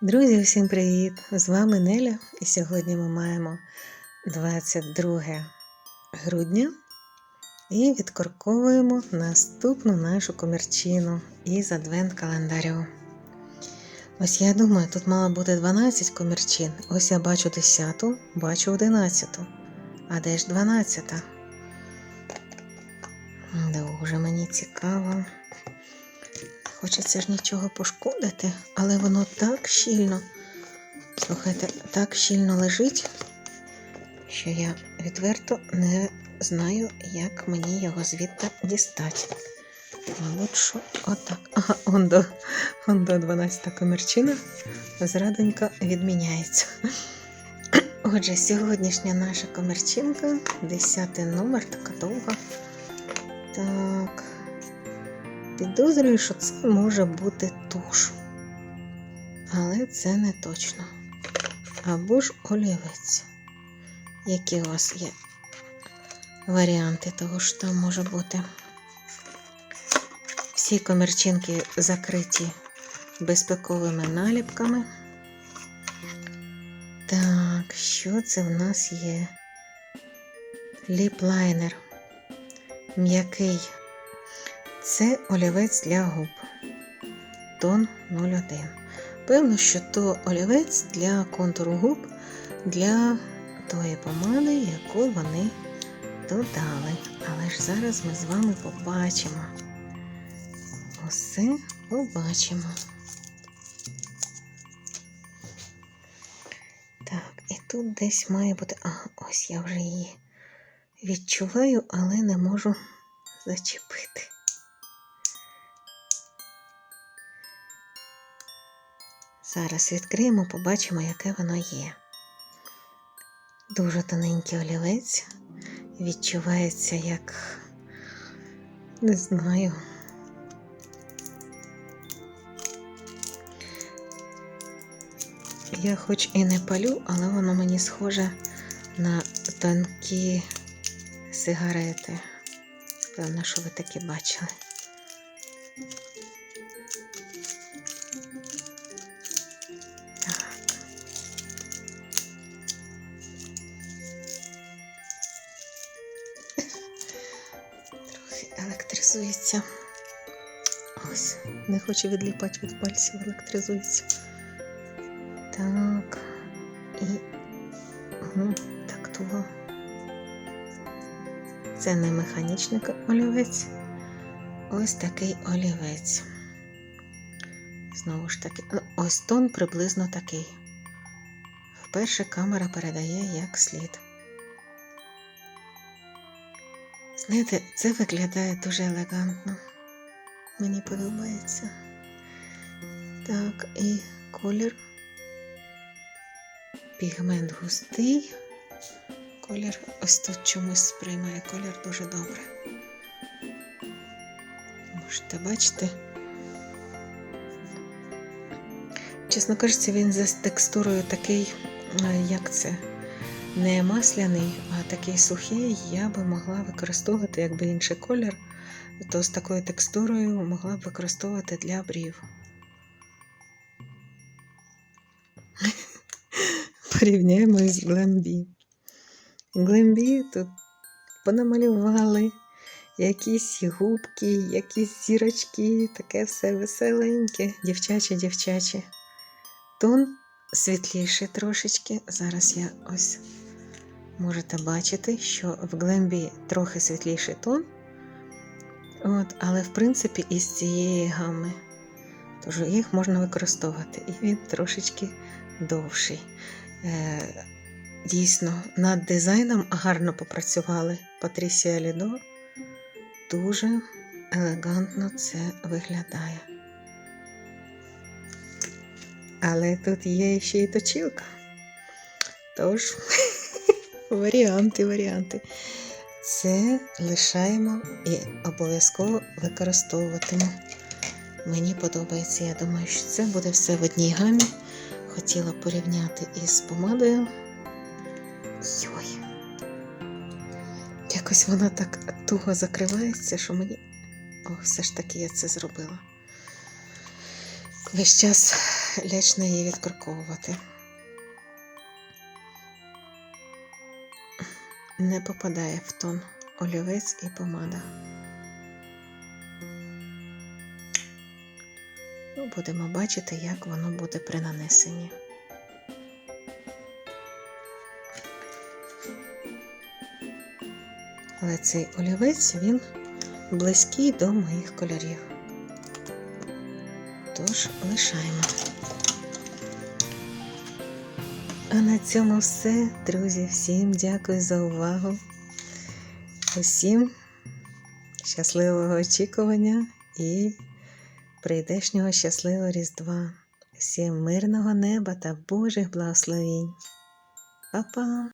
Друзі, всім привіт! З вами Неля, і сьогодні ми маємо 22 грудня і відкорковуємо наступну нашу комірчину із адвент-календарю. Ось я думаю, тут мало бути 12 комірчин. Ось я бачу 10, бачу 11. А де ж 12? Дуже мені цікаво. Хочеться ж нічого пошкодити, але воно так щільно, слухайте, так щільно лежить, що я відверто не знаю, як мені його звідти дістати. Мабуть, що отак. Ага, он до, он до 12 комірчина зрадонька відміняється. Отже, сьогоднішня наша комірчинка, 10 номер, така довга. Так. Підозрюю, що це може бути туш. Але це не точно. Або ж олівець. Які у вас є варіанти того, що там може бути? Всі комірчинки закриті безпековими наліпками. Так, що це в нас є? Ліплайнер. М'який. Це олівець для губ. Тон 01. Певно, що то олівець для контуру губ для тої помади, яку вони додали. Але ж зараз ми з вами побачимо. Усе побачимо. Так, і тут десь має бути. А, ось я вже її відчуваю, але не можу зачепити. Зараз відкриємо, побачимо, яке воно є. Дуже тоненький олівець. Відчувається як не знаю. Я хоч і не палю, але воно мені схоже на тонкі сигарети. Певно, що ви такі бачили. Електризується. Ось, не хочу відліпати від пальців, електризується. Так. І угу, так того. Це не механічний олівець. Ось такий олівець. Знову ж таки, ну, ось тон приблизно такий. Вперше камера передає як слід. Знаєте, це виглядає дуже елегантно. Мені подобається. Так, і колір. Пігмент густий. Колір ось тут чомусь сприймає колір дуже добре. Можете бачити. Чесно кажучи, він за текстурою такий, як це, не масляний, а такий сухий, я би могла використовувати, якби інший колір, то з такою текстурою могла б використовувати для брів. Порівняємо із Глембі. Глембі тут понамалювали якісь губки, якісь зірочки, таке все веселеньке, дівчаче. Тон світліший трошечки. Зараз я ось можете бачити, що в Глембі трохи світліший тон. От, Але, в принципі, із цієї гами. Тож їх можна використовувати. І він трошечки довший. Е, Дійсно, над дизайном гарно попрацювали Патрісія Лідо. Дуже елегантно це виглядає. Але тут є ще й точілка. Тож, варіанти, варіанти. Це лишаємо і обов'язково використовуватиму. Мені подобається, я думаю, що це буде все в одній гамі. Хотіла порівняти із помадою. Йой. Якось вона так туго закривається, що мені. О, все ж таки я це зробила. Весь час лячно її відкорковувати. Не попадає в тон олівець і помада. Ну, будемо бачити, як воно буде при нанесенні. Але цей олівець він близький до моїх кольорів. Тож лишаємо. А на цьому все, друзі. Всім дякую за увагу. Усім щасливого очікування і прийдешнього щасливого Різдва. Всім мирного неба та Божих благословінь. Па-па!